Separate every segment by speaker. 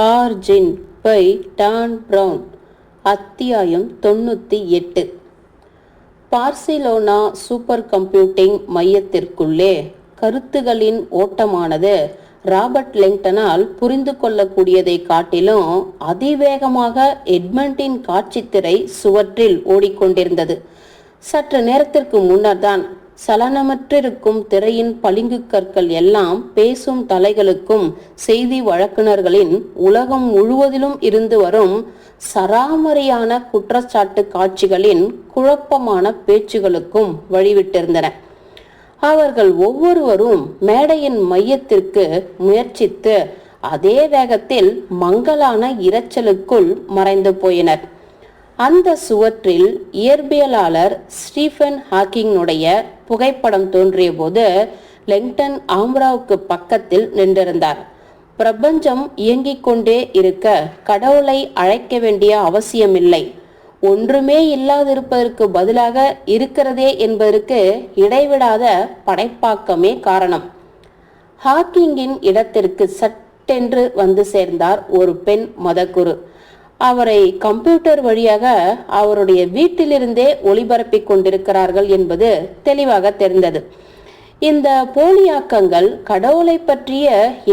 Speaker 1: origin by Don brown அத்தியாயம் தொண்ணூற்றி எட்டு பார்சிலோனா சூப்பர் கம்ப்யூட்டிங் மையத்திற்குள்ளே கருத்துகளின் ஓட்டமானது ராபர்ட் லெங்டனால் புரிந்து கொள்ளக்கூடியதை காட்டிலும் அதிவேகமாக எட்மண்டின் காட்சித்திரை சுவற்றில் ஓடிக்கொண்டிருந்தது சற்று நேரத்திற்கு முன்னர் தான் சலனமற்றிருக்கும் திரையின் பளிங்கு கற்கள் எல்லாம் பேசும் தலைகளுக்கும் செய்தி வழக்குனர்களின் உலகம் முழுவதிலும் இருந்து வரும் சராமரியான குற்றச்சாட்டு காட்சிகளின் குழப்பமான பேச்சுகளுக்கும் வழிவிட்டிருந்தன அவர்கள் ஒவ்வொருவரும் மேடையின் மையத்திற்கு முயற்சித்து அதே வேகத்தில் மங்கலான இரைச்சலுக்குள் மறைந்து போயினர் அந்த சுவற்றில் இயற்பியலாளர் ஸ்டீஃபன் ஹாக்கிங்னுடைய புகைப்படம் தோன்றிய போது லெங்டன் ஆம்ராவுக்கு பக்கத்தில் நின்றிருந்தார் பிரபஞ்சம் இயங்கிக் கொண்டே இருக்க கடவுளை அழைக்க வேண்டிய அவசியமில்லை ஒன்றுமே இல்லாதிருப்பதற்கு பதிலாக இருக்கிறதே என்பதற்கு இடைவிடாத படைப்பாக்கமே காரணம் ஹாக்கிங்கின் இடத்திற்கு சட்டென்று வந்து சேர்ந்தார் ஒரு பெண் மதக்குரு அவரை கம்ப்யூட்டர் வழியாக அவருடைய வீட்டிலிருந்தே ஒளிபரப்பிக் கொண்டிருக்கிறார்கள் என்பது தெளிவாக தெரிந்தது இந்த போலியாக்கங்கள் கடவுளை பற்றிய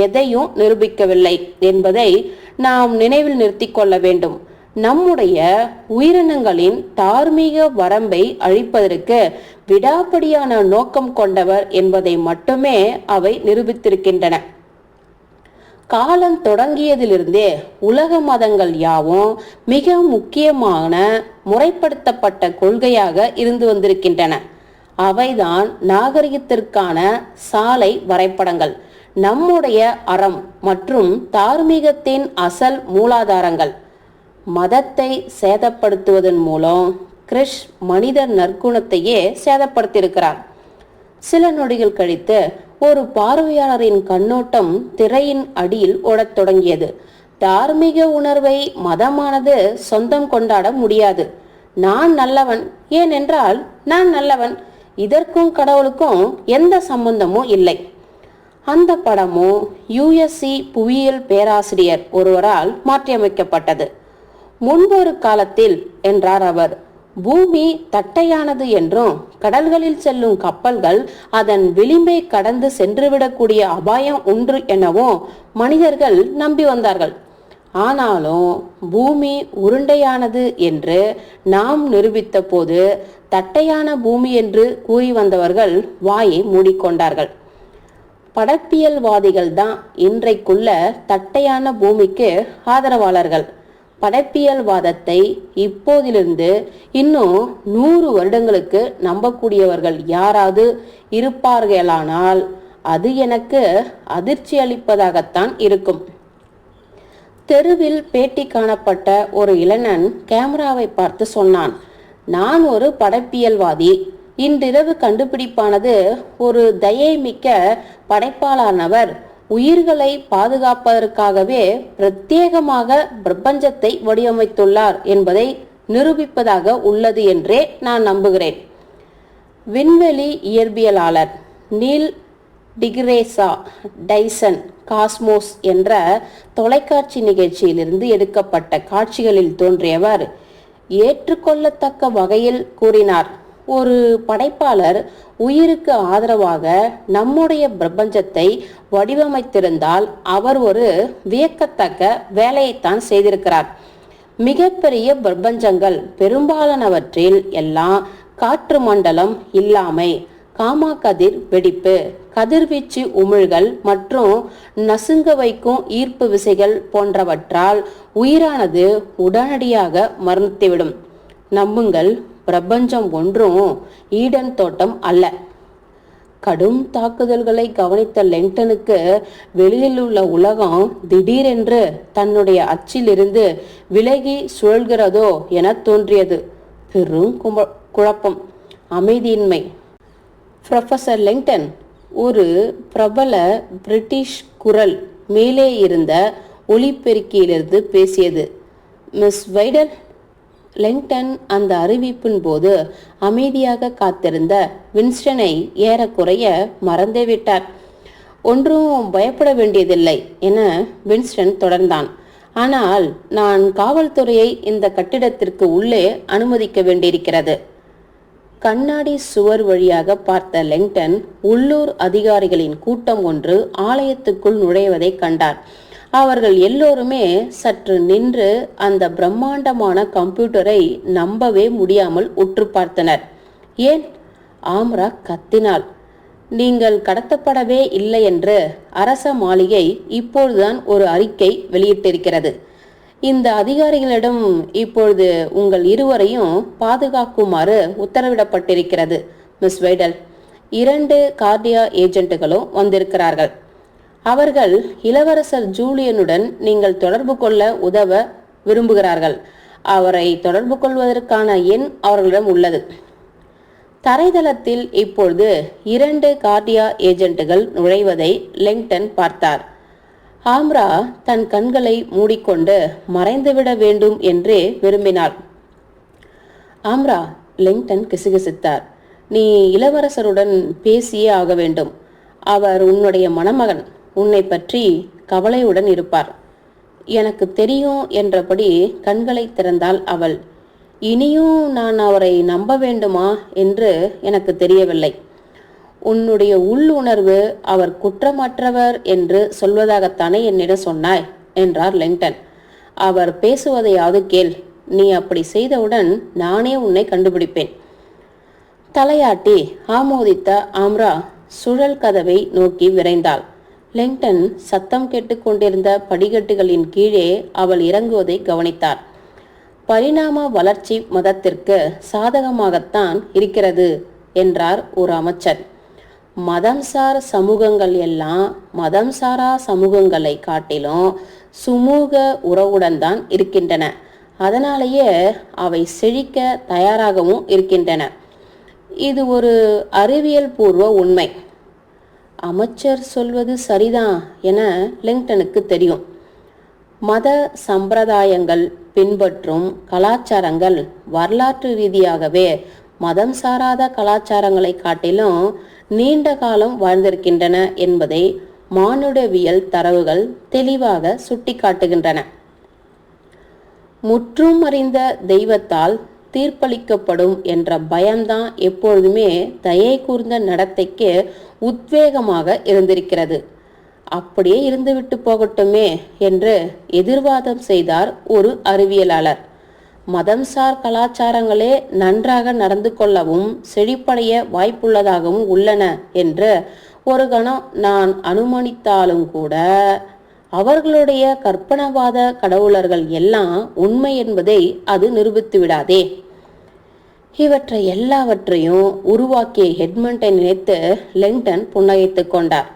Speaker 1: எதையும் நிரூபிக்கவில்லை என்பதை நாம் நினைவில் நிறுத்தி கொள்ள வேண்டும் நம்முடைய உயிரினங்களின் தார்மீக வரம்பை அழிப்பதற்கு விடாப்படியான நோக்கம் கொண்டவர் என்பதை மட்டுமே அவை நிரூபித்திருக்கின்றன காலம் தொடங்கியதிலிருந்தே உலக மதங்கள் யாவும் மிக முக்கியமான முறைப்படுத்தப்பட்ட கொள்கையாக இருந்து வந்திருக்கின்றன அவைதான் நாகரிகத்திற்கான சாலை வரைபடங்கள் நம்முடைய அறம் மற்றும் தார்மீகத்தின் அசல் மூலாதாரங்கள் மதத்தை சேதப்படுத்துவதன் மூலம் கிறிஷ் மனித நற்குணத்தையே சேதப்படுத்தியிருக்கிறார் சில நொடிகள் கழித்து ஒரு பார்வையாளரின் கண்ணோட்டம் திரையின் அடியில் ஓடத் தொடங்கியது தார்மீக உணர்வை மதமானது சொந்தம் கொண்டாட முடியாது நான் நல்லவன் ஏனென்றால் நான் நல்லவன் இதற்கும் கடவுளுக்கும் எந்த சம்பந்தமும் இல்லை அந்த படமும் யுஎஸ்சி புவியியல் பேராசிரியர் ஒருவரால் மாற்றியமைக்கப்பட்டது முன்பொரு காலத்தில் என்றார் அவர் பூமி தட்டையானது என்றும் கடல்களில் செல்லும் கப்பல்கள் அதன் விளிம்பை கடந்து சென்றுவிடக்கூடிய அபாயம் உண்டு எனவும் மனிதர்கள் நம்பி வந்தார்கள் ஆனாலும் பூமி உருண்டையானது என்று நாம் நிரூபித்த போது தட்டையான பூமி என்று கூறி வந்தவர்கள் வாயை மூடிக்கொண்டார்கள் படப்பியல்வாதிகள் தான் இன்றைக்குள்ள தட்டையான பூமிக்கு ஆதரவாளர்கள் படைப்பியல்வாதத்தை இப்போதிலிருந்து இன்னும் நூறு வருடங்களுக்கு நம்பக்கூடியவர்கள் யாராவது இருப்பார்களானால் அது எனக்கு அதிர்ச்சி அளிப்பதாகத்தான் இருக்கும் தெருவில் பேட்டி காணப்பட்ட ஒரு இளைஞன் கேமராவை பார்த்து சொன்னான் நான் ஒரு படைப்பியல்வாதி இன்றிரவு கண்டுபிடிப்பானது ஒரு தயை மிக்க படைப்பாளானவர் உயிர்களை பாதுகாப்பதற்காகவே பிரத்யேகமாக பிரபஞ்சத்தை வடிவமைத்துள்ளார் என்பதை நிரூபிப்பதாக உள்ளது என்றே நான் நம்புகிறேன் விண்வெளி இயற்பியலாளர் நீல் டிகிரேசா டைசன் காஸ்மோஸ் என்ற தொலைக்காட்சி நிகழ்ச்சியிலிருந்து எடுக்கப்பட்ட காட்சிகளில் தோன்றியவர் ஏற்றுக்கொள்ளத்தக்க வகையில் கூறினார் ஒரு படைப்பாளர் உயிருக்கு ஆதரவாக நம்முடைய பிரபஞ்சத்தை வடிவமைத்திருந்தால் அவர் ஒரு வியக்கத்தக்க வேலையைத்தான் செய்திருக்கிறார் மிகப்பெரிய பிரபஞ்சங்கள் பெரும்பாலானவற்றில் எல்லாம் காற்று மண்டலம் இல்லாமை காமா கதிர் வெடிப்பு கதிர்வீச்சு உமிழ்கள் மற்றும் நசுங்க வைக்கும் ஈர்ப்பு விசைகள் போன்றவற்றால் உயிரானது உடனடியாக மரணித்துவிடும் நம்புங்கள் பிரபஞ்சம் ஒன்றும் ஈடன் தோட்டம் அல்ல கடும் தாக்குதல்களை கவனித்த லெண்டனுக்கு வெளியில் உள்ள உலகம் திடீரென்று தன்னுடைய அச்சிலிருந்து விலகி சுழல்கிறதோ என தோன்றியது பெரும் குழப்பம் அமைதியின்மை ப்ரொஃபசர் லெங்டன் ஒரு பிரபல பிரிட்டிஷ் குரல் மேலே இருந்த ஒளிப்பெருக்கியிலிருந்து பேசியது மிஸ் வைடர் லெங்டன் அந்த அறிவிப்பின் போது அமைதியாக காத்திருந்த வின்ஸ்டனை ஏறக்குறைய விட்டார் ஒன்றும் பயப்பட வேண்டியதில்லை என வின்ஸ்டன் தொடர்ந்தான் ஆனால் நான் காவல்துறையை இந்த கட்டிடத்திற்கு உள்ளே அனுமதிக்க வேண்டியிருக்கிறது கண்ணாடி சுவர் வழியாக பார்த்த லெங்டன் உள்ளூர் அதிகாரிகளின் கூட்டம் ஒன்று ஆலயத்துக்குள் நுழைவதை கண்டார் அவர்கள் எல்லோருமே சற்று நின்று அந்த பிரம்மாண்டமான கம்ப்யூட்டரை நம்பவே முடியாமல் உற்று பார்த்தனர் ஏன் ஆம்ரா கத்தினாள் நீங்கள் கடத்தப்படவே இல்லை என்று அரச மாளிகை இப்பொழுதுதான் ஒரு அறிக்கை வெளியிட்டிருக்கிறது இந்த அதிகாரிகளிடம் இப்பொழுது உங்கள் இருவரையும் பாதுகாக்குமாறு உத்தரவிடப்பட்டிருக்கிறது மிஸ் வைடல் இரண்டு கார்டியா ஏஜென்ட்டுகளும் வந்திருக்கிறார்கள் அவர்கள் இளவரசர் ஜூலியனுடன் நீங்கள் தொடர்பு கொள்ள உதவ விரும்புகிறார்கள் அவரை தொடர்பு கொள்வதற்கான எண் அவர்களிடம் உள்ளது தரைதளத்தில் இப்பொழுது இரண்டு கார்டியா ஏஜென்ட்டுகள் நுழைவதை லெங்டன் பார்த்தார் ஆம்ரா தன் கண்களை மூடிக்கொண்டு மறைந்துவிட வேண்டும் என்றே விரும்பினார் ஆம்ரா லெங்டன் கிசுகிசுத்தார் நீ இளவரசருடன் பேசியே ஆக வேண்டும் அவர் உன்னுடைய மணமகன் உன்னை பற்றி கவலையுடன் இருப்பார் எனக்கு தெரியும் என்றபடி கண்களை திறந்தாள் அவள் இனியும் நான் அவரை நம்ப வேண்டுமா என்று எனக்கு தெரியவில்லை உன்னுடைய உள் உணர்வு அவர் குற்றமற்றவர் என்று சொல்வதாகத்தானே என்னிடம் சொன்னாய் என்றார் லெங்டன் அவர் பேசுவதையாவது கேள் நீ அப்படி செய்தவுடன் நானே உன்னை கண்டுபிடிப்பேன் தலையாட்டி ஆமோதித்த ஆம்ரா சுழல் கதவை நோக்கி விரைந்தாள் லெங்டன் சத்தம் கேட்டுக்கொண்டிருந்த படிகட்டுகளின் கீழே அவள் இறங்குவதை கவனித்தார் பரிணாம வளர்ச்சி மதத்திற்கு சாதகமாகத்தான் இருக்கிறது என்றார் ஒரு அமைச்சர் மதம்சார் சமூகங்கள் எல்லாம் மதம் சாரா சமூகங்களை காட்டிலும் சுமூக உறவுடன் தான் இருக்கின்றன அதனாலேயே அவை செழிக்க தயாராகவும் இருக்கின்றன இது ஒரு அறிவியல் பூர்வ உண்மை அமைச்சர் சொல்வது சரிதான் என லிங்டனுக்கு தெரியும் மத சம்பிரதாயங்கள் பின்பற்றும் கலாச்சாரங்கள் வரலாற்று ரீதியாகவே மதம் சாராத கலாச்சாரங்களை காட்டிலும் நீண்ட காலம் வாழ்ந்திருக்கின்றன என்பதை மானுடவியல் தரவுகள் தெளிவாக சுட்டிக்காட்டுகின்றன முற்றும் அறிந்த தெய்வத்தால் தீர்ப்பளிக்கப்படும் என்ற பயம்தான் எப்பொழுதுமே தயை கூர்ந்த நடத்தைக்கு உத்வேகமாக இருந்திருக்கிறது அப்படியே இருந்துவிட்டு போகட்டுமே என்று எதிர்வாதம் செய்தார் ஒரு அறிவியலாளர் மதம்சார் கலாச்சாரங்களே நன்றாக நடந்து கொள்ளவும் செழிப்படைய வாய்ப்புள்ளதாகவும் உள்ளன என்று ஒரு கணம் நான் அனுமானித்தாலும் கூட அவர்களுடைய கற்பனவாத கடவுளர்கள் எல்லாம் உண்மை என்பதை அது நிரூபித்து விடாதே இவற்றை எல்லாவற்றையும் உருவாக்கிய ஹெட்மண்டை நினைத்து லெங்டன் புன்னகைத்து கொண்டார்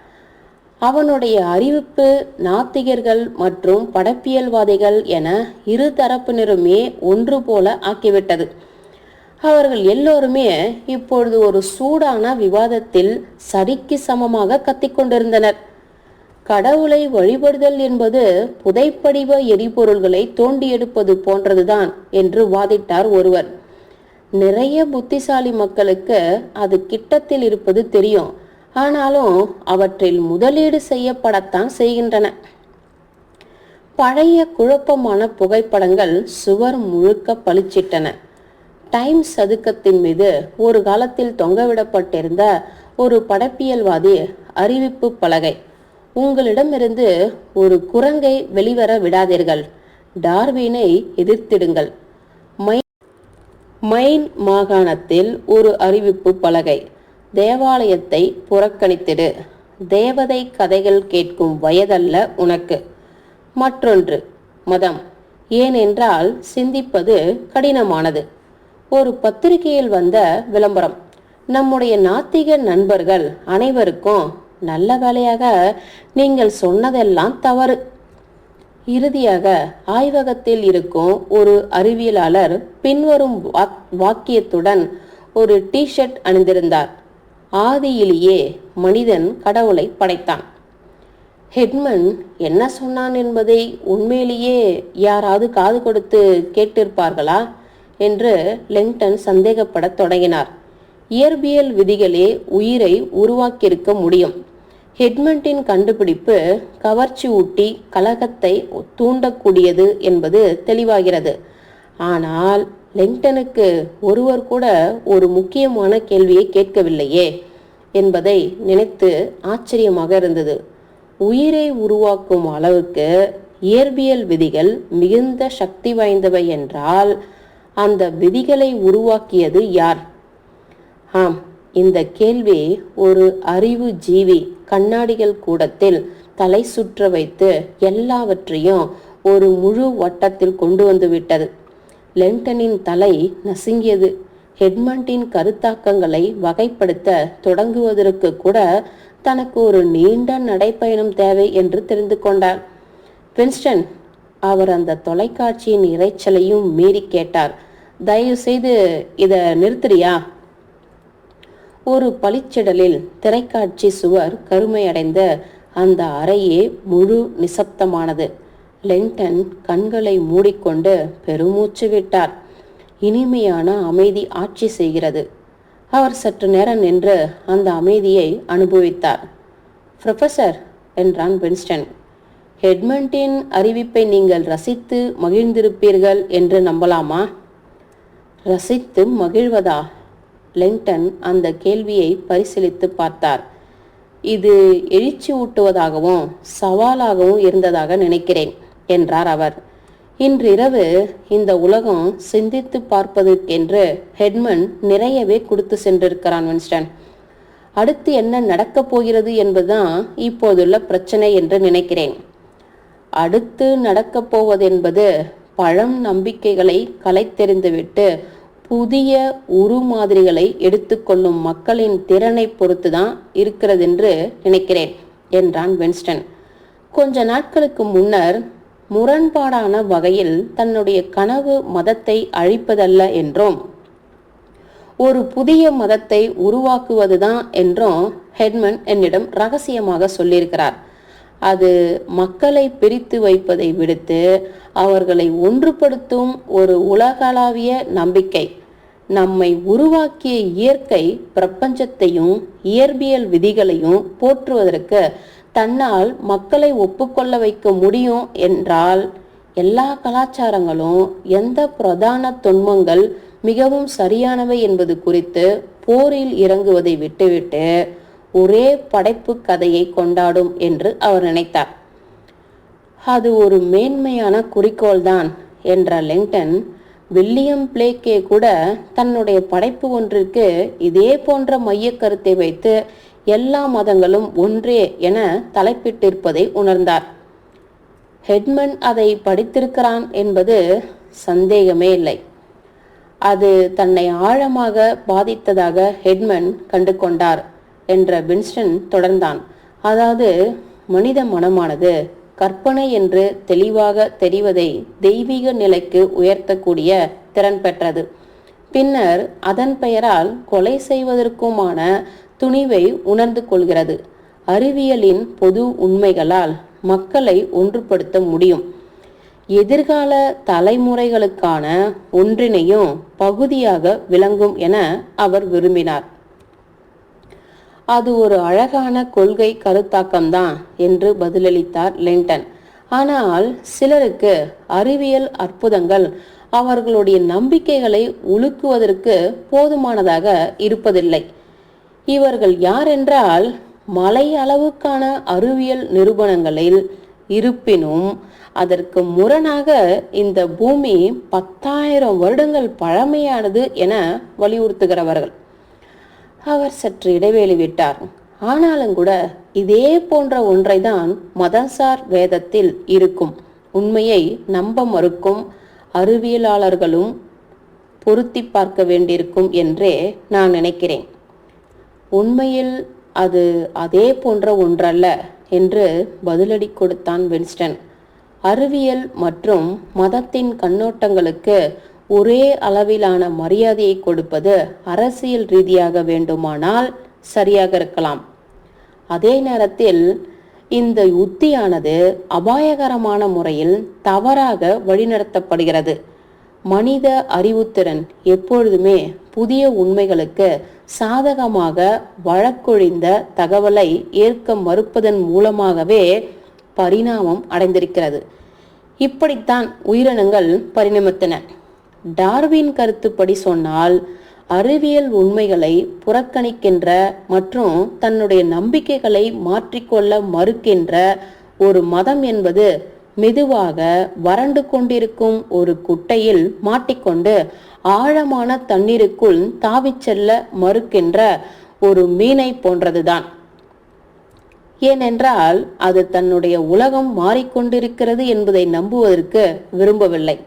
Speaker 1: அவனுடைய அறிவிப்பு நாத்திகர்கள் மற்றும் படப்பியல்வாதிகள் என இரு தரப்பினருமே ஒன்று போல ஆக்கிவிட்டது அவர்கள் எல்லோருமே இப்பொழுது ஒரு சூடான விவாதத்தில் சரிக்கு சமமாக கத்திக்கொண்டிருந்தனர் கடவுளை வழிபடுதல் என்பது புதைப்படிவ எரிபொருள்களை தோண்டி எடுப்பது போன்றதுதான் என்று வாதிட்டார் ஒருவர் நிறைய புத்திசாலி மக்களுக்கு அது கிட்டத்தில் இருப்பது தெரியும் ஆனாலும் அவற்றில் முதலீடு செய்யப்படத்தான் செய்கின்றன பழைய குழப்பமான புகைப்படங்கள் சுவர் முழுக்க பளிச்சிட்டன டைம் சதுக்கத்தின் மீது ஒரு காலத்தில் தொங்கவிடப்பட்டிருந்த ஒரு படப்பியல்வாதி அறிவிப்பு பலகை உங்களிடமிருந்து ஒரு குரங்கை வெளிவர விடாதீர்கள் டார்வினை எதிர்த்திடுங்கள் மைன் மாகாணத்தில் ஒரு அறிவிப்பு பலகை தேவாலயத்தை புறக்கணித்திடு தேவதை கதைகள் கேட்கும் வயதல்ல உனக்கு மற்றொன்று மதம் ஏனென்றால் சிந்திப்பது கடினமானது ஒரு பத்திரிகையில் வந்த விளம்பரம் நம்முடைய நாத்திக நண்பர்கள் அனைவருக்கும் நல்ல வேலையாக நீங்கள் சொன்னதெல்லாம் தவறு இறுதியாக ஆய்வகத்தில் இருக்கும் ஒரு அறிவியலாளர் பின்வரும் வாக்கியத்துடன் ஒரு டிஷர்ட் அணிந்திருந்தார் ஆதியிலேயே மனிதன் கடவுளை படைத்தான் ஹெட்மன் என்ன சொன்னான் என்பதை உண்மையிலேயே யாராவது காது கொடுத்து கேட்டிருப்பார்களா என்று லெங்டன் சந்தேகப்படத் தொடங்கினார் இயற்பியல் விதிகளே உயிரை உருவாக்கியிருக்க முடியும் ஹெட்மண்டின் கண்டுபிடிப்பு கவர்ச்சி ஊட்டி கலகத்தை தூண்டக்கூடியது என்பது தெளிவாகிறது ஆனால் லெங்டனுக்கு ஒருவர் கூட ஒரு முக்கியமான கேள்வியை கேட்கவில்லையே என்பதை நினைத்து ஆச்சரியமாக இருந்தது உயிரை உருவாக்கும் அளவுக்கு இயற்பியல் விதிகள் மிகுந்த சக்தி வாய்ந்தவை என்றால் அந்த விதிகளை உருவாக்கியது யார் ஆம் இந்த கேள்வி ஒரு அறிவு ஜீவி கண்ணாடிகள் கூடத்தில் தலை சுற்ற வைத்து எல்லாவற்றையும் ஒரு முழு வட்டத்தில் கொண்டு வந்து விட்டது லெண்டனின் தலை நசுங்கியது ஹெட்மண்டின் கருத்தாக்கங்களை வகைப்படுத்த தொடங்குவதற்கு கூட தனக்கு ஒரு நீண்ட நடைப்பயணம் தேவை என்று தெரிந்து கொண்டார் வின்ஸ்டன் அவர் அந்த தொலைக்காட்சியின் இறைச்சலையும் மீறி கேட்டார் தயவு செய்து இதை நிறுத்துறியா ஒரு பளிச்சிடலில் திரைக்காட்சி சுவர் கருமையடைந்த அந்த அறையே முழு நிசப்தமானது லென்டன் கண்களை மூடிக்கொண்டு பெருமூச்சு விட்டார் இனிமையான அமைதி ஆட்சி செய்கிறது அவர் சற்று நேரம் நின்று அந்த அமைதியை அனுபவித்தார் ப்ரொஃபசர் என்றான் வின்ஸ்டன் ஹெட்மண்டின் அறிவிப்பை நீங்கள் ரசித்து மகிழ்ந்திருப்பீர்கள் என்று நம்பலாமா ரசித்து மகிழ்வதா லெங்டன் அந்த கேள்வியை பரிசீலித்து பார்த்தார் இது எழுச்சி ஊட்டுவதாகவும் சவாலாகவும் இருந்ததாக நினைக்கிறேன் என்றார் அவர் இன்றிரவு இந்த உலகம் சிந்தித்து பார்ப்பதற்கென்று ஹெட்மன் நிறையவே கொடுத்து சென்றிருக்கிறான் வின்ஸ்டன் அடுத்து என்ன நடக்கப் போகிறது என்பதுதான் இப்போதுள்ள பிரச்சனை என்று நினைக்கிறேன் அடுத்து நடக்கப் போவதென்பது பழம் நம்பிக்கைகளை கலைத்தெறிந்துவிட்டு புதிய உருமாதிரிகளை எடுத்துக்கொள்ளும் மக்களின் திறனை பொறுத்து தான் இருக்கிறது என்று நினைக்கிறேன் என்றான் வின்ஸ்டன் கொஞ்ச நாட்களுக்கு முன்னர் முரண்பாடான வகையில் தன்னுடைய கனவு மதத்தை அழிப்பதல்ல என்றும் ஒரு புதிய மதத்தை உருவாக்குவதுதான் என்றும் ஹெட்மன் என்னிடம் ரகசியமாக சொல்லியிருக்கிறார் அது மக்களை பிரித்து வைப்பதை விடுத்து அவர்களை ஒன்றுபடுத்தும் ஒரு உலகளாவிய நம்பிக்கை நம்மை உருவாக்கிய இயற்கை பிரபஞ்சத்தையும் இயற்பியல் விதிகளையும் போற்றுவதற்கு தன்னால் மக்களை ஒப்புக்கொள்ள வைக்க முடியும் என்றால் எல்லா கலாச்சாரங்களும் எந்த பிரதான தொன்மங்கள் மிகவும் சரியானவை என்பது குறித்து போரில் இறங்குவதை விட்டுவிட்டு ஒரே படைப்பு கதையை கொண்டாடும் என்று அவர் நினைத்தார் அது ஒரு மேன்மையான குறிக்கோள் தான் என்ற லெங்டன் வில்லியம் பிளேக்கே கூட தன்னுடைய படைப்பு ஒன்றிற்கு இதே போன்ற மையக்கருத்தை வைத்து எல்லா மதங்களும் ஒன்றே என தலைப்பிட்டிருப்பதை உணர்ந்தார் ஹெட்மன் அதை படித்திருக்கிறான் என்பது சந்தேகமே இல்லை அது தன்னை ஆழமாக பாதித்ததாக ஹெட்மன் கண்டு கொண்டார் என்ற வின்ஸ்டன் தொடர்ந்தான் அதாவது மனித மனமானது கற்பனை என்று தெளிவாக தெரிவதை தெய்வீக நிலைக்கு உயர்த்தக்கூடிய திறன் பெற்றது பின்னர் அதன் பெயரால் கொலை செய்வதற்குமான துணிவை உணர்ந்து கொள்கிறது அறிவியலின் பொது உண்மைகளால் மக்களை ஒன்றுபடுத்த முடியும் எதிர்கால தலைமுறைகளுக்கான ஒன்றினையும் பகுதியாக விளங்கும் என அவர் விரும்பினார் அது ஒரு அழகான கொள்கை கருத்தாக்கம்தான் என்று பதிலளித்தார் லிண்டன் ஆனால் சிலருக்கு அறிவியல் அற்புதங்கள் அவர்களுடைய நம்பிக்கைகளை உலுக்குவதற்கு போதுமானதாக இருப்பதில்லை இவர்கள் யாரென்றால் மலை அளவுக்கான அறிவியல் நிறுவனங்களில் இருப்பினும் அதற்கு முரணாக இந்த பூமி பத்தாயிரம் வருடங்கள் பழமையானது என வலியுறுத்துகிறவர்கள் அவர் சற்று இடைவேளை விட்டார் ஆனாலும் கூட இதே போன்ற ஒன்றைதான் மதசார் வேதத்தில் இருக்கும் உண்மையை நம்ப மறுக்கும் அறிவியலாளர்களும் பொருத்தி பார்க்க வேண்டியிருக்கும் என்றே நான் நினைக்கிறேன் உண்மையில் அது அதே போன்ற ஒன்றல்ல என்று பதிலடி கொடுத்தான் வின்ஸ்டன் அறிவியல் மற்றும் மதத்தின் கண்ணோட்டங்களுக்கு ஒரே அளவிலான மரியாதையை கொடுப்பது அரசியல் ரீதியாக வேண்டுமானால் சரியாக இருக்கலாம் அதே நேரத்தில் இந்த உத்தியானது அபாயகரமான முறையில் தவறாக வழிநடத்தப்படுகிறது மனித அறிவுத்திறன் எப்பொழுதுமே புதிய உண்மைகளுக்கு சாதகமாக வழக்கொழிந்த தகவலை ஏற்க மறுப்பதன் மூலமாகவே பரிணாமம் அடைந்திருக்கிறது இப்படித்தான் உயிரினங்கள் பரிணமித்தன டார்வின் கருத்துப்படி சொன்னால் அறிவியல் உண்மைகளை புறக்கணிக்கின்ற மற்றும் தன்னுடைய நம்பிக்கைகளை மாற்றிக்கொள்ள மறுக்கின்ற ஒரு மதம் என்பது மெதுவாக வறண்டு கொண்டிருக்கும் ஒரு குட்டையில் மாட்டிக்கொண்டு ஆழமான தண்ணீருக்குள் தாவிச் செல்ல மறுக்கின்ற ஒரு மீனை போன்றதுதான் ஏனென்றால் அது தன்னுடைய உலகம் மாறிக்கொண்டிருக்கிறது என்பதை நம்புவதற்கு விரும்பவில்லை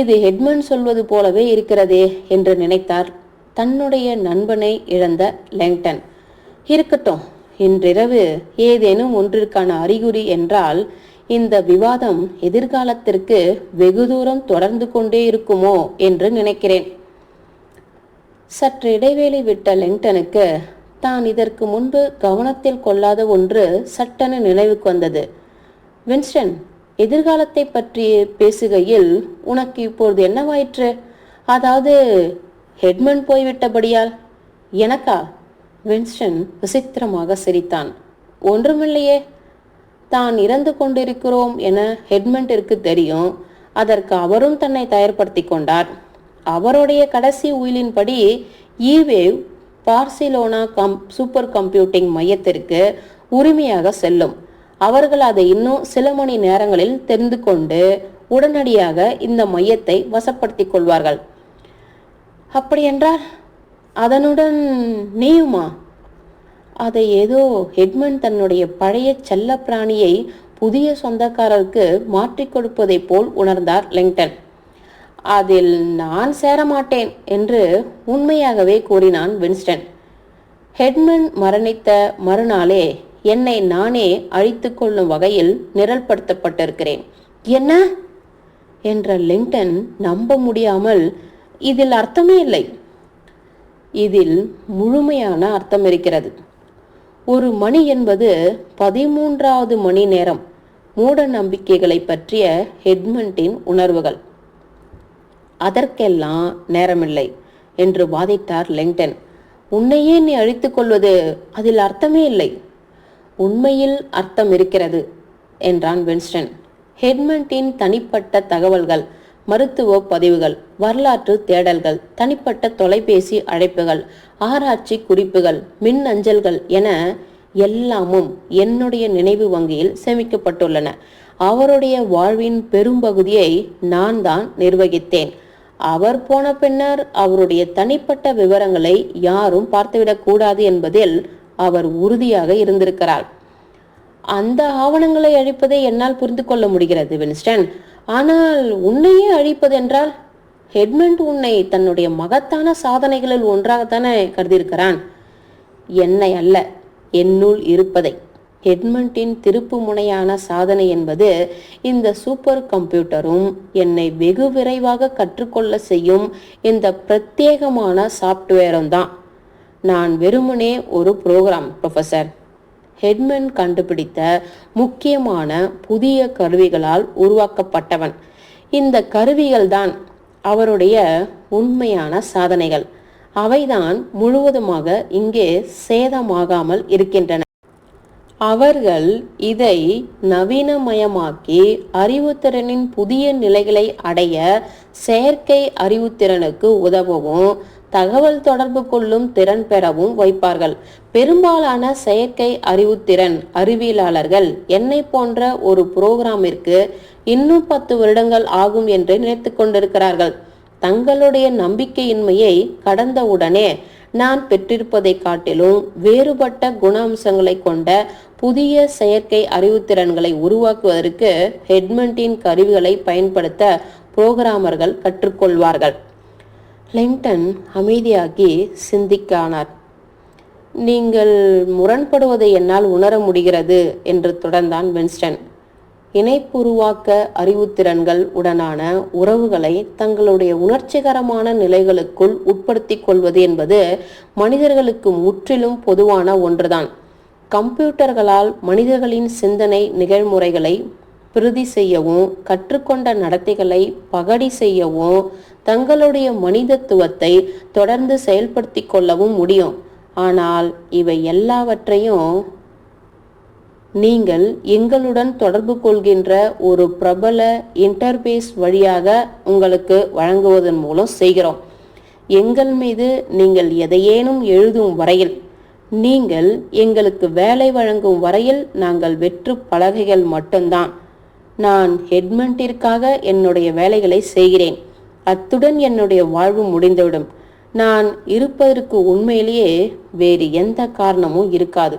Speaker 1: இது ஹெட்மன் சொல்வது போலவே இருக்கிறதே என்று நினைத்தார் தன்னுடைய நண்பனை இழந்த லெங்டன் இருக்கட்டும் இன்றிரவு ஏதேனும் ஒன்றிற்கான அறிகுறி என்றால் இந்த விவாதம் எதிர்காலத்திற்கு வெகு தூரம் தொடர்ந்து கொண்டே இருக்குமோ என்று நினைக்கிறேன் சற்று இடைவேளை விட்ட லெங்டனுக்கு தான் இதற்கு முன்பு கவனத்தில் கொள்ளாத ஒன்று சட்டென நினைவுக்கு வந்தது வின்ஸ்டன் எதிர்காலத்தை பற்றி பேசுகையில் உனக்கு இப்பொழுது என்னவாயிற்று அதாவது ஹெட்மன் போய்விட்டபடியால் எனக்கா வின்ஸ்டன் விசித்திரமாக சிரித்தான் ஒன்றுமில்லையே தான் இறந்து கொண்டிருக்கிறோம் என ஹெட்மண்டிற்கு தெரியும் அதற்கு அவரும் தன்னை தயார்படுத்தி கொண்டார் அவருடைய கடைசி உயிலின்படி ஈவேவ் பார்சிலோனா கம் சூப்பர் கம்ப்யூட்டிங் மையத்திற்கு உரிமையாக செல்லும் அவர்கள் அதை இன்னும் சில மணி நேரங்களில் தெரிந்து கொண்டு உடனடியாக இந்த மையத்தை வசப்படுத்தி கொள்வார்கள் அப்படியென்றால் அதனுடன் நீயுமா அதை ஏதோ ஹெட்மன் தன்னுடைய பழைய செல்ல பிராணியை புதிய சொந்தக்காரருக்கு மாற்றிக் கொடுப்பதைப் போல் உணர்ந்தார் லிங்டன் அதில் நான் சேரமாட்டேன் என்று உண்மையாகவே கூறினான் வின்ஸ்டன் ஹெட்மன் மரணித்த மறுநாளே என்னை நானே அழித்து கொள்ளும் வகையில் நிரல்படுத்தப்பட்டிருக்கிறேன் என்ன என்ற லிங்டன் நம்ப முடியாமல் இதில் அர்த்தமே இல்லை இதில் முழுமையான அர்த்தம் இருக்கிறது ஒரு மணி என்பது பதிமூன்றாவது மணி நேரம் மூட நம்பிக்கைகளை பற்றிய ஹெட்மண்டின் உணர்வுகள் அதற்கெல்லாம் நேரமில்லை என்று வாதிட்டார் லெங்டன் உன்னையே நீ அழித்துக் கொள்வது அதில் அர்த்தமே இல்லை உண்மையில் அர்த்தம் இருக்கிறது என்றான் வின்ஸ்டன் ஹெட்மண்டின் தனிப்பட்ட தகவல்கள் மருத்துவ பதிவுகள் வரலாற்று தேடல்கள் தனிப்பட்ட தொலைபேசி அழைப்புகள் ஆராய்ச்சி குறிப்புகள் மின் அஞ்சல்கள் என எல்லாமும் என்னுடைய நினைவு வங்கியில் சேமிக்கப்பட்டுள்ளன அவருடைய வாழ்வின் பெரும்பகுதியை நான் தான் நிர்வகித்தேன் அவர் போன பின்னர் அவருடைய தனிப்பட்ட விவரங்களை யாரும் பார்த்துவிடக் கூடாது என்பதில் அவர் உறுதியாக இருந்திருக்கிறார் அந்த ஆவணங்களை அழிப்பதை என்னால் புரிந்து கொள்ள முடிகிறது வின்ஸ்டன் ஆனால் உன்னையே அழிப்பதென்றால் ஹெட்மண்ட் உன்னை தன்னுடைய மகத்தான சாதனைகளில் ஒன்றாகத்தானே கருதியிருக்கிறான் என்னை அல்ல என்னுள் இருப்பதை ஹெட்மண்டின் திருப்பு முனையான சாதனை என்பது இந்த சூப்பர் கம்ப்யூட்டரும் என்னை வெகு விரைவாக கற்றுக்கொள்ள செய்யும் இந்த பிரத்யேகமான சாஃப்ட்வேரும் தான் நான் வெறுமனே ஒரு புரோகிராம் ப்ரொஃபசர் ஹெட்மன் கண்டுபிடித்த முக்கியமான புதிய கருவிகளால் உருவாக்கப்பட்டவன் இந்த கருவிகள் தான் அவருடைய உண்மையான சாதனைகள் அவைதான் முழுவதுமாக இங்கே சேதமாகாமல் இருக்கின்றன அவர்கள் இதை நவீனமயமாக்கி அறிவுத்திறனின் புதிய நிலைகளை அடைய செயற்கை அறிவுத்திறனுக்கு உதவவும் தகவல் தொடர்பு கொள்ளும் திறன் பெறவும் வைப்பார்கள் பெரும்பாலான செயற்கை அறிவுத்திறன் அறிவியலாளர்கள் என்னை போன்ற ஒரு புரோகிராமிற்கு இன்னும் பத்து வருடங்கள் ஆகும் என்று நினைத்துக் கொண்டிருக்கிறார்கள் தங்களுடைய நம்பிக்கையின்மையை கடந்தவுடனே நான் பெற்றிருப்பதை காட்டிலும் வேறுபட்ட குண அம்சங்களை கொண்ட புதிய செயற்கை அறிவுத்திறன்களை உருவாக்குவதற்கு ஹெட்மண்டின் கருவிகளை பயன்படுத்த புரோகிராமர்கள் கற்றுக்கொள்வார்கள் லிங்டன் அமைதியாகி சிந்திக்கானார் நீங்கள் முரண்படுவதை என்னால் உணர முடிகிறது என்று தொடர்ந்தான் வின்ஸ்டன் இணைப்புருவாக்க அறிவுத்திறன்கள் உடனான உறவுகளை தங்களுடைய உணர்ச்சிகரமான நிலைகளுக்குள் உட்படுத்தி கொள்வது என்பது மனிதர்களுக்கு முற்றிலும் பொதுவான ஒன்றுதான் கம்ப்யூட்டர்களால் மனிதர்களின் சிந்தனை நிகழ்முறைகளை பிரிதி செய்யவும் கற்றுக்கொண்ட நடத்தைகளை பகடி செய்யவும் தங்களுடைய மனிதத்துவத்தை தொடர்ந்து செயல்படுத்தி கொள்ளவும் முடியும் ஆனால் இவை எல்லாவற்றையும் நீங்கள் எங்களுடன் தொடர்பு கொள்கின்ற ஒரு பிரபல இன்டர்பேஸ் வழியாக உங்களுக்கு வழங்குவதன் மூலம் செய்கிறோம் எங்கள் மீது நீங்கள் எதையேனும் எழுதும் வரையில் நீங்கள் எங்களுக்கு வேலை வழங்கும் வரையில் நாங்கள் வெற்று பலகைகள் மட்டும்தான் நான் ஹெட்மண்டிற்காக என்னுடைய வேலைகளை செய்கிறேன் அத்துடன் என்னுடைய வாழ்வு முடிந்துவிடும் நான் இருப்பதற்கு உண்மையிலேயே வேறு எந்த காரணமும் இருக்காது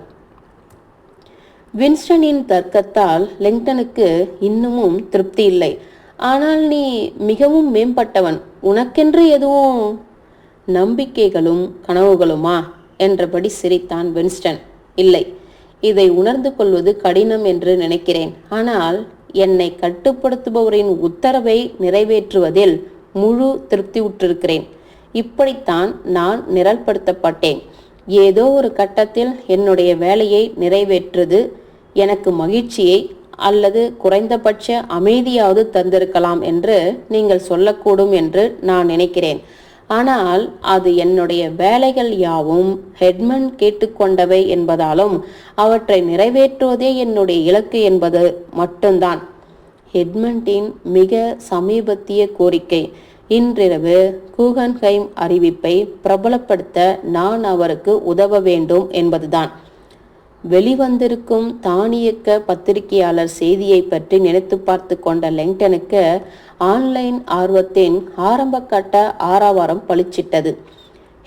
Speaker 1: வின்ஸ்டனின் தர்க்கத்தால் லிங்டனுக்கு இன்னமும் திருப்தி இல்லை ஆனால் நீ மிகவும் மேம்பட்டவன் உனக்கென்று எதுவும் நம்பிக்கைகளும் கனவுகளுமா என்றபடி சிரித்தான் வின்ஸ்டன் இல்லை இதை உணர்ந்து கொள்வது கடினம் என்று நினைக்கிறேன் ஆனால் என்னை கட்டுப்படுத்துபவரின் உத்தரவை நிறைவேற்றுவதில் முழு திருப்தியுற்றிருக்கிறேன் இப்படித்தான் நான் நிரல்படுத்தப்பட்டேன் ஏதோ ஒரு கட்டத்தில் என்னுடைய வேலையை நிறைவேற்றுது எனக்கு மகிழ்ச்சியை அல்லது குறைந்தபட்ச அமைதியாவது தந்திருக்கலாம் என்று நீங்கள் சொல்லக்கூடும் என்று நான் நினைக்கிறேன் ஆனால் அது என்னுடைய வேலைகள் யாவும் ஹெட்மன் கேட்டுக்கொண்டவை என்பதாலும் அவற்றை நிறைவேற்றுவதே என்னுடைய இலக்கு என்பது மட்டும்தான் ஹெட்மண்டின் மிக சமீபத்திய கோரிக்கை இன்றிரவு கூகன்ஹைம் அறிவிப்பை பிரபலப்படுத்த நான் அவருக்கு உதவ வேண்டும் என்பதுதான் வெளிவந்திருக்கும் தானியக்க பத்திரிகையாளர் செய்தியை பற்றி நினைத்து பார்த்து கொண்ட லெங்டனுக்கு ஆன்லைன் ஆர்வத்தின் ஆரம்பகட்ட ஆரவாரம் பளிச்சிட்டது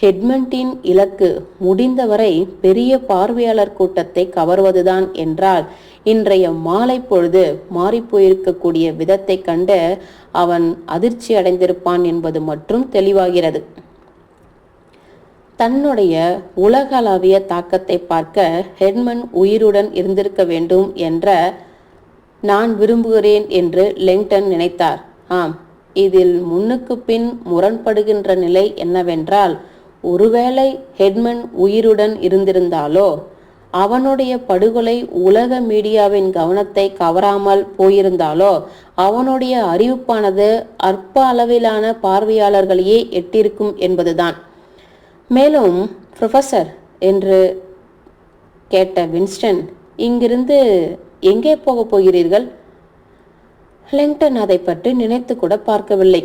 Speaker 1: ஹெட்மண்டின் இலக்கு முடிந்தவரை பெரிய பார்வையாளர் கூட்டத்தை கவர்வதுதான் என்றால் இன்றைய மாலை பொழுது மாறிப்போயிருக்கக்கூடிய விதத்தை கண்டு அவன் அதிர்ச்சி அடைந்திருப்பான் என்பது மட்டும் தெளிவாகிறது தன்னுடைய உலகளாவிய தாக்கத்தை பார்க்க ஹெட்மன் உயிருடன் இருந்திருக்க வேண்டும் என்ற நான் விரும்புகிறேன் என்று லெங்டன் நினைத்தார் ஆம் இதில் முன்னுக்கு பின் முரண்படுகின்ற நிலை என்னவென்றால் ஒருவேளை ஹெட்மன் உயிருடன் இருந்திருந்தாலோ அவனுடைய படுகொலை உலக மீடியாவின் கவனத்தை கவராமல் போயிருந்தாலோ அவனுடைய அறிவிப்பானது அற்ப அளவிலான பார்வையாளர்களையே எட்டிருக்கும் என்பதுதான் மேலும் ப்ரொஃபஸர் என்று கேட்ட வின்ஸ்டன் இங்கிருந்து எங்கே போகப் போகிறீர்கள் லிங்டன் அதை பற்றி நினைத்து கூட பார்க்கவில்லை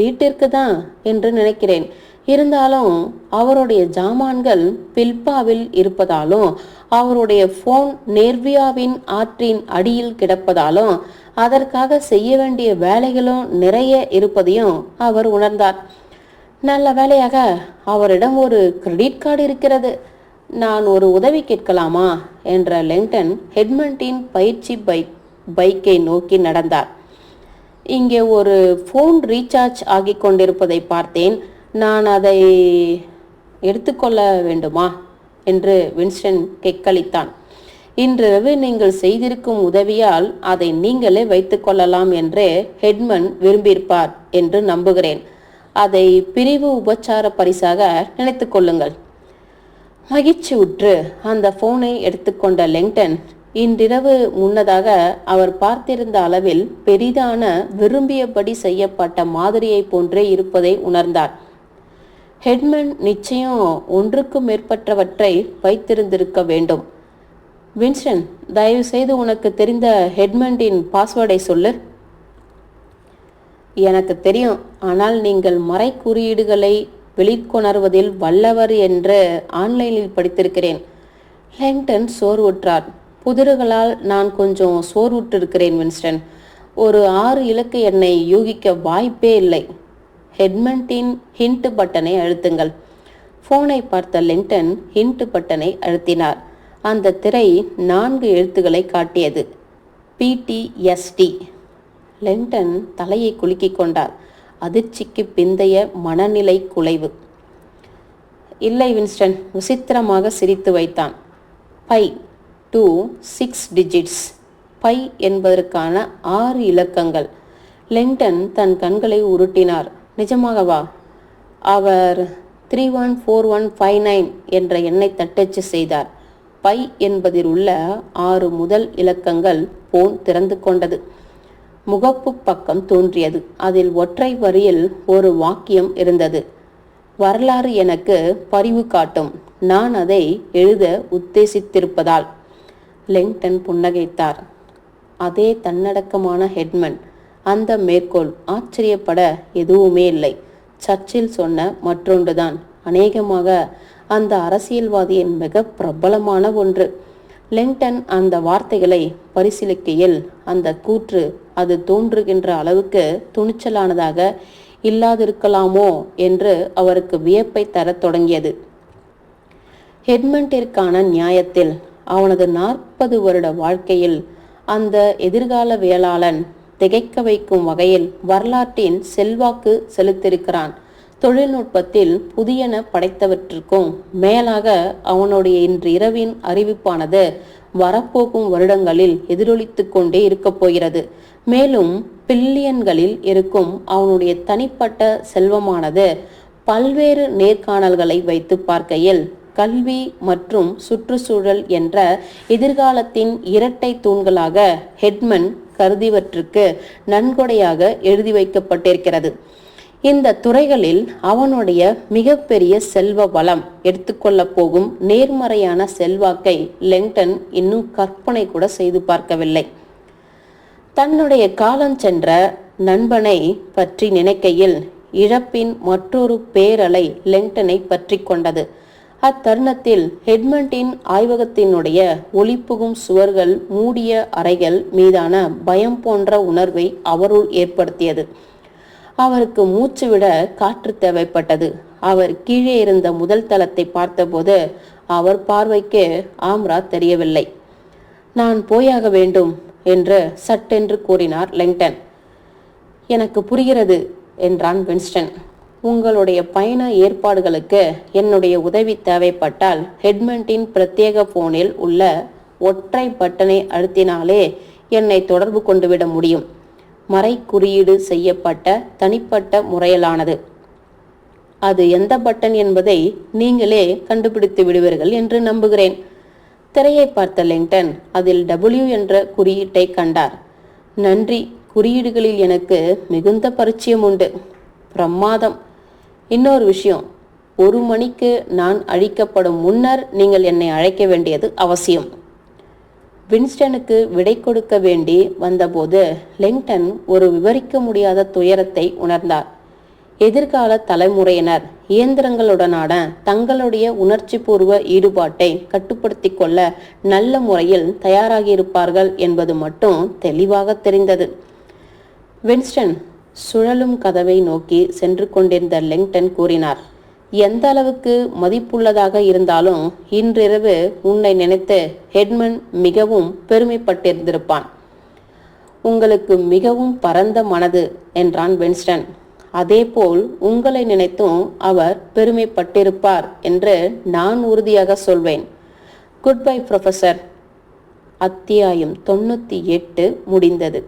Speaker 1: வீட்டிற்கு தான் என்று நினைக்கிறேன் இருந்தாலும் அவருடைய ஜாமான்கள் பில்பாவில் இருப்பதாலும் அவருடைய ஃபோன் நேர்வியாவின் ஆற்றின் அடியில் கிடப்பதாலும் அதற்காக செய்ய வேண்டிய வேலைகளும் நிறைய இருப்பதையும் அவர் உணர்ந்தார் நல்ல வேலையாக அவரிடம் ஒரு கிரெடிட் கார்டு இருக்கிறது நான் ஒரு உதவி கேட்கலாமா என்ற லெங்டன் ஹெட்மண்டின் பயிற்சி பைக் பைக்கை நோக்கி நடந்தார் இங்கே ஒரு ஃபோன் ரீசார்ஜ் ஆகி கொண்டிருப்பதை பார்த்தேன் நான் அதை எடுத்துக்கொள்ள வேண்டுமா என்று வின்ஸ்டன் கெக்களித்தான் இன்றிரவு நீங்கள் செய்திருக்கும் உதவியால் அதை நீங்களே வைத்துக்கொள்ளலாம் என்று ஹெட்மன் விரும்பியிருப்பார் என்று நம்புகிறேன் அதை பிரிவு உபச்சார பரிசாக நினைத்து கொள்ளுங்கள் மகிழ்ச்சி உற்று அந்த போனை எடுத்துக்கொண்ட லெங்டன் இன்றிரவு முன்னதாக அவர் பார்த்திருந்த அளவில் பெரிதான விரும்பியபடி செய்யப்பட்ட மாதிரியை போன்றே இருப்பதை உணர்ந்தார் ஹெட்மன் நிச்சயம் ஒன்றுக்கு மேற்பட்டவற்றை வைத்திருந்திருக்க வேண்டும் வின்சன் தயவு செய்து உனக்கு தெரிந்த ஹெட்மண்டின் பாஸ்வேர்டை சொல்லு எனக்கு தெரியும் ஆனால் நீங்கள் மறை குறியீடுகளை வெளிக்கொணர்வதில் வல்லவர் என்று ஆன்லைனில் படித்திருக்கிறேன் லெங்டன் சோர்வுற்றார் புதிர்களால் நான் கொஞ்சம் சோர்வுற்றிருக்கிறேன் வின்ஸ்டன் ஒரு ஆறு இலக்கு எண்ணை யூகிக்க வாய்ப்பே இல்லை ஹெட்மண்டின் ஹிண்ட் பட்டனை அழுத்துங்கள் ஃபோனை பார்த்த லெங்டன் ஹிண்ட் பட்டனை அழுத்தினார் அந்த திரை நான்கு எழுத்துக்களை காட்டியது பிடிஎஸ்டி லெண்டன் தலையை குலுக்கிக் கொண்டார் அதிர்ச்சிக்கு பிந்தைய மனநிலை குலைவு இல்லை வின்ஸ்டன் விசித்திரமாக சிரித்து வைத்தான் pi two six digits pi என்பதற்கான ஆறு இலக்கங்கள் லெண்டன் தன் கண்களை உருட்டினார் நிஜமாகவா அவர் three one four one five nine என்ற எண்ணை தட்டச்சு செய்தார் பை என்பதில் உள்ள ஆறு முதல் இலக்கங்கள் போன் திறந்து கொண்டது முகப்பு பக்கம் தோன்றியது அதில் ஒற்றை வரியில் ஒரு வாக்கியம் இருந்தது வரலாறு எனக்கு பரிவு காட்டும் நான் அதை எழுத உத்தேசித்திருப்பதால் லெங்டன் புன்னகைத்தார் அதே தன்னடக்கமான ஹெட்மன் அந்த மேற்கோள் ஆச்சரியப்பட எதுவுமே இல்லை சர்ச்சில் சொன்ன மற்றொன்றுதான் அநேகமாக அந்த அரசியல்வாதியின் மிக பிரபலமான ஒன்று லிங்டன் அந்த வார்த்தைகளை பரிசீலிக்கையில் அந்த கூற்று அது தோன்றுகின்ற அளவுக்கு துணிச்சலானதாக இல்லாதிருக்கலாமோ என்று அவருக்கு வியப்பை தரத் தொடங்கியது ஹெட்மண்டிற்கான நியாயத்தில் அவனது நாற்பது வருட வாழ்க்கையில் அந்த எதிர்கால வேளாளன் திகைக்க வைக்கும் வகையில் வரலாற்றின் செல்வாக்கு செலுத்திருக்கிறான் தொழில்நுட்பத்தில் புதியன படைத்தவற்றிற்கும் மேலாக அவனுடைய இன்று இரவின் அறிவிப்பானது வரப்போகும் வருடங்களில் எதிரொலித்துக் கொண்டே இருக்கப் போகிறது மேலும் பில்லியன்களில் இருக்கும் அவனுடைய தனிப்பட்ட செல்வமானது பல்வேறு நேர்காணல்களை வைத்து பார்க்கையில் கல்வி மற்றும் சுற்றுச்சூழல் என்ற எதிர்காலத்தின் இரட்டை தூண்களாக ஹெட்மன் கருதிவற்றுக்கு நன்கொடையாக எழுதி வைக்கப்பட்டிருக்கிறது இந்த துறைகளில் அவனுடைய மிகப்பெரிய செல்வ வளம் எடுத்துக்கொள்ள போகும் நேர்மறையான செல்வாக்கை லெங்டன் இன்னும் கற்பனை கூட செய்து பார்க்கவில்லை தன்னுடைய காலம் சென்ற நண்பனை பற்றி நினைக்கையில் இழப்பின் மற்றொரு பேரலை லெங்டனை பற்றி கொண்டது அத்தருணத்தில் ஹெட்மண்டின் ஆய்வகத்தினுடைய ஒளிப்புகும் சுவர்கள் மூடிய அறைகள் மீதான பயம் போன்ற உணர்வை அவருள் ஏற்படுத்தியது அவருக்கு மூச்சு விட காற்று தேவைப்பட்டது அவர் கீழே இருந்த முதல் தளத்தை பார்த்தபோது அவர் பார்வைக்கு ஆம்ரா தெரியவில்லை நான் போயாக வேண்டும் என்று சட்டென்று கூறினார் லெங்டன் எனக்கு புரிகிறது என்றான் வின்ஸ்டன் உங்களுடைய பயண ஏற்பாடுகளுக்கு என்னுடைய உதவி தேவைப்பட்டால் ஹெட்மண்டின் பிரத்யேக போனில் உள்ள ஒற்றை பட்டனை அழுத்தினாலே என்னை தொடர்பு கொண்டு விட முடியும் மறைக்குறியீடு செய்யப்பட்ட தனிப்பட்ட முறையிலானது அது எந்த பட்டன் என்பதை நீங்களே கண்டுபிடித்து விடுவீர்கள் என்று நம்புகிறேன் திரையை பார்த்த லிங்டன் அதில் டபிள்யூ என்ற குறியீட்டை கண்டார் நன்றி குறியீடுகளில் எனக்கு மிகுந்த பரிச்சயம் உண்டு பிரமாதம் இன்னொரு விஷயம் ஒரு மணிக்கு நான் அழிக்கப்படும் முன்னர் நீங்கள் என்னை அழைக்க வேண்டியது அவசியம் வின்ஸ்டனுக்கு விடை கொடுக்க வேண்டி வந்தபோது லிங்டன் ஒரு விவரிக்க முடியாத துயரத்தை உணர்ந்தார் எதிர்கால தலைமுறையினர் இயந்திரங்களுடனான தங்களுடைய பூர்வ ஈடுபாட்டை கட்டுப்படுத்தி கொள்ள நல்ல முறையில் தயாராகியிருப்பார்கள் என்பது மட்டும் தெளிவாக தெரிந்தது வின்ஸ்டன் சுழலும் கதவை நோக்கி சென்று கொண்டிருந்த லிங்டன் கூறினார் எந்த அளவுக்கு மதிப்புள்ளதாக இருந்தாலும் இன்றிரவு உன்னை நினைத்து ஹெட்மன் மிகவும் பெருமைப்பட்டிருந்திருப்பான் உங்களுக்கு மிகவும் பரந்த மனது என்றான் வென்ஸ்டன் அதேபோல் உங்களை நினைத்தும் அவர் பெருமைப்பட்டிருப்பார் என்று நான் உறுதியாக சொல்வேன் குட் பை ப்ரொஃபஸர் அத்தியாயம் தொண்ணூற்றி எட்டு முடிந்தது